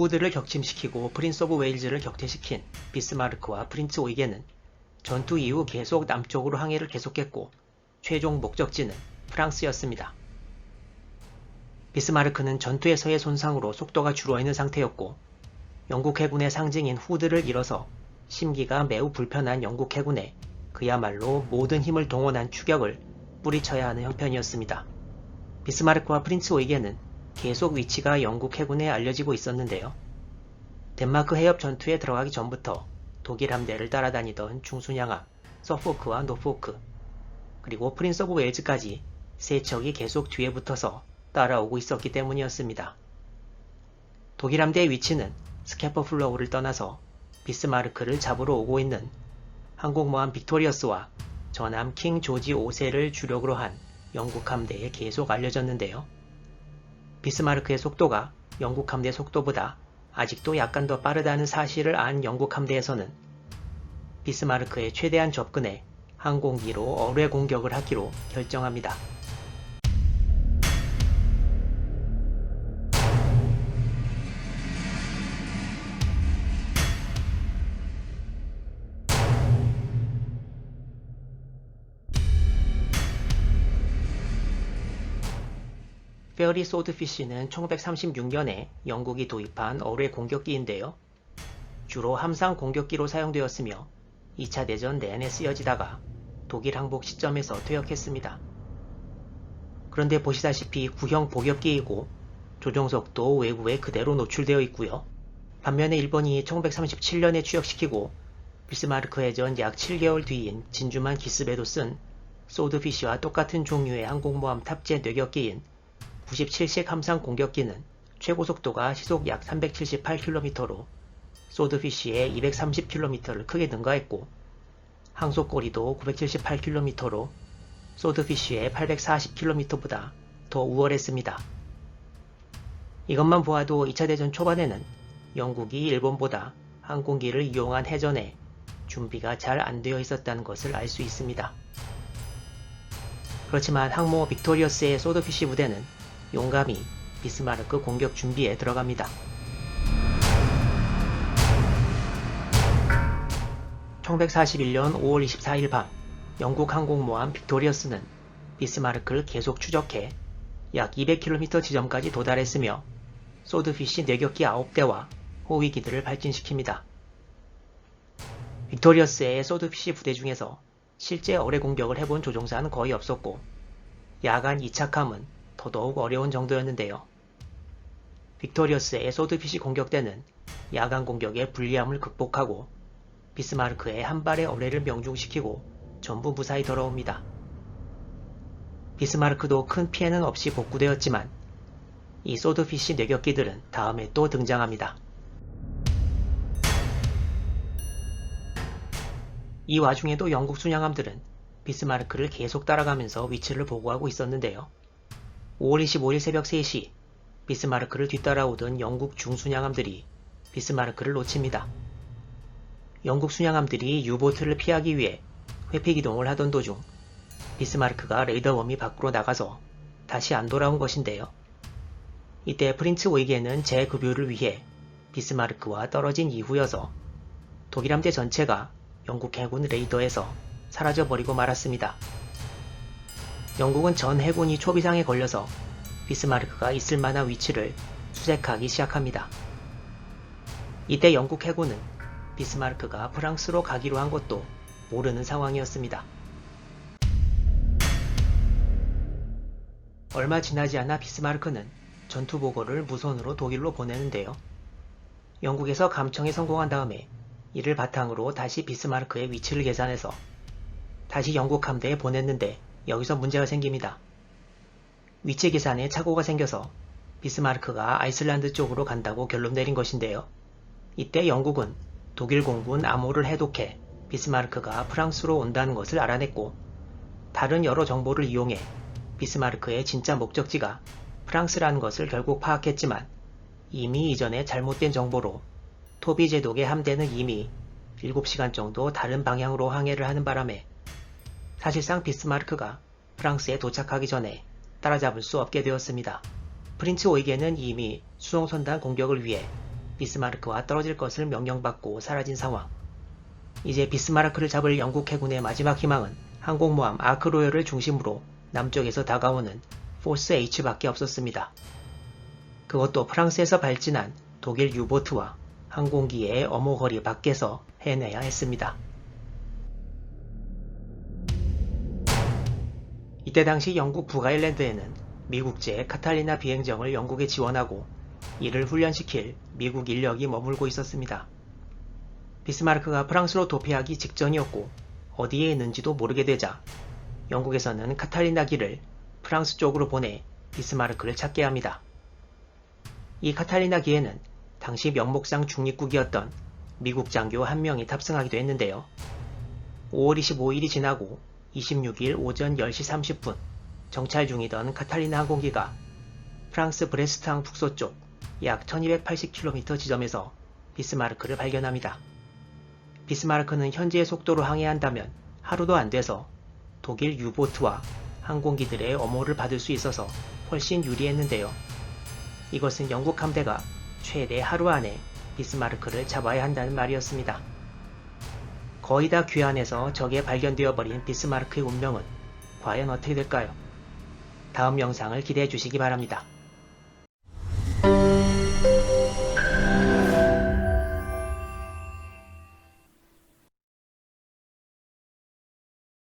후드를 격침시키고 프린스 오브 웨일즈를 격퇴시킨 비스마르크와 프린츠 오이게는 전투 이후 계속 남쪽으로 항해를 계속했고 최종 목적지는 프랑스였습니다. 비스마르크는 전투에서의 손상으로 속도가 줄어있는 상태였고 영국 해군의 상징인 후드를 잃어서 심기가 매우 불편한 영국 해군에 그야말로 모든 힘을 동원한 추격을 뿌리쳐야 하는 형편이었습니다. 비스마르크와 프린츠 오이게는 계속 위치가 영국 해군에 알려지고 있었는데요. 덴마크 해협 전투에 들어가기 전부터 독일 함대를 따라다니던 중순양함 서포크와 노포크 그리고 프린스 오브 웨일즈까지 세 척이 계속 뒤에 붙어서 따라오고 있었기 때문이었습니다. 독일 함대의 위치는 스캐퍼 플로우를 떠나서 비스마르크를 잡으러 오고 있는 항공모함 빅토리어스와 전함 킹 조지 5세를 주력으로 한 영국 함대에 계속 알려졌는데요. 비스마르크의 속도가 영국 함대 속도보다 아직도 약간 더 빠르다는 사실을 안 영국 함대에서는 비스마르크의 최대한 접근에 항공기로 어뢰 공격을 하기로 결정합니다. 페어리 소드피쉬는 1936년에 영국이 도입한 어뢰 공격기인데요. 주로 함상 공격기로 사용되었으며 2차 대전 내내 쓰여지다가 독일 항복 시점에서 퇴역했습니다. 그런데 보시다시피 구형 복엽기이고 조종석도 외부에 그대로 노출되어 있고요. 반면에 일본이 1937년에 취역시키고 비스마르크 해전 약 7개월 뒤인 진주만 기습에도 쓴 소드피쉬와 똑같은 종류의 항공모함 탑재 뇌격기인 97식 함상 공격기는 최고 속도가 시속 약 378km로 소드피쉬의 230km를 크게 능가했고 항속거리도 978km로 소드피쉬의 840km보다 더 우월했습니다. 이것만 보아도 2차 대전 초반에는 영국이 일본보다 항공기를 이용한 해전에 준비가 잘 안 되어 있었다는 것을 알 수 있습니다. 그렇지만 항모 빅토리어스의 소드피쉬 부대는 용감히 비스마르크 공격 준비에 들어갑니다. 1941년 5월 24일 밤 영국 항공모함 빅토리어스는 비스마르크를 계속 추적해 약 200km 지점까지 도달했으며 소드피쉬 내격기 9대와 호위기들을 발진시킵니다. 빅토리어스의 소드피쉬 부대 중에서 실제 어뢰 공격을 해본 조종사는 거의 없었고 야간 이착함은 더더욱 어려운 정도였는데요. 빅토리어스의 소드피쉬 공격대는 야간 공격의 불리함을 극복하고 비스마르크의 한 발의 어뢰를 명중시키고 전부 무사히 돌아옵니다. 비스마르크도 큰 피해는 없이 복구되었지만 이 소드피쉬 뇌격기들은 다음에 또 등장합니다. 이 와중에도 영국 순양함들은 비스마르크를 계속 따라가면서 위치를 보고하고 있었는데요. 5월 25일 새벽 3시 비스마르크를 뒤따라오던 영국 중순양함들이 비스마르크를 놓칩니다. 영국 순양함들이 유보트를 피하기 위해 회피 기동을 하던 도중 비스마르크가 레이더범이 밖으로 나가서 다시 안 돌아온 것인데요. 이때 프린츠 오이게는 재급유를 위해 비스마르크와 떨어진 이후여서 독일 함대 전체가 영국 해군 레이더에서 사라져버리고 말았습니다. 영국은 전 해군이 초비상에 걸려서 비스마르크가 있을 만한 위치를 수색하기 시작합니다. 이때 영국 해군은 비스마르크가 프랑스로 가기로 한 것도 모르는 상황이었습니다. 얼마 지나지 않아 비스마르크는 전투 보고를 무선으로 독일로 보내는데요. 영국에서 감청에 성공한 다음에 이를 바탕으로 다시 비스마르크의 위치를 계산해서 다시 영국 함대에 보냈는데 여기서 문제가 생깁니다. 위치 계산에 착오가 생겨서 비스마르크가 아이슬란드 쪽으로 간다고 결론 내린 것인데요. 이때 영국은 독일 공군 암호를 해독해 비스마르크가 프랑스로 온다는 것을 알아냈고 다른 여러 정보를 이용해 비스마르크의 진짜 목적지가 프랑스라는 것을 결국 파악했지만 이미 이전에 잘못된 정보로 토비 제독의 함대는 이미 7시간 정도 다른 방향으로 항해를 하는 바람에 사실상 비스마르크가 프랑스에 도착하기 전에 따라잡을 수 없게 되었습니다. 프린츠 오이게는 이미 수송선단 공격을 위해 비스마르크와 떨어질 것을 명령받고 사라진 상황. 이제 비스마르크를 잡을 영국 해군의 마지막 희망은 항공모함 아크로열을 중심으로 남쪽에서 다가오는 포스 H밖에 없었습니다. 그것도 프랑스에서 발진한 독일 유보트와 항공기의 어모거리 밖에서 해내야 했습니다. 이때 당시 영국 북아일랜드에는 미국제 카탈리나 비행정을 영국에 지원하고 이를 훈련시킬 미국 인력이 머물고 있었습니다. 비스마르크가 프랑스로 도피하기 직전이었고 어디에 있는지도 모르게 되자 영국에서는 카탈리나기를 프랑스 쪽으로 보내 비스마르크를 찾게 합니다. 이 카탈리나기에는 당시 명목상 중립국이었던 미국 장교 한 명이 탑승하기도 했는데요. 5월 25일이 지나고 26일 오전 10시 30분 정찰 중이던 카탈리나 항공기가 프랑스 브레스트항 북서쪽 약 1280km 지점에서 비스마르크를 발견합니다. 비스마르크는 현재의 속도로 항해한다면 하루도 안 돼서 독일 유보트와 항공기들의 엄호를 받을 수 있어서 훨씬 유리했는데요. 이것은 영국 함대가 최대 하루 안에 비스마르크를 잡아야 한다는 말이었습니다. 거의 다 귀환해서 적에 발견되어 버린 비스마르크의 운명은 과연 어떻게 될까요? 다음 영상을 기대해 주시기 바랍니다.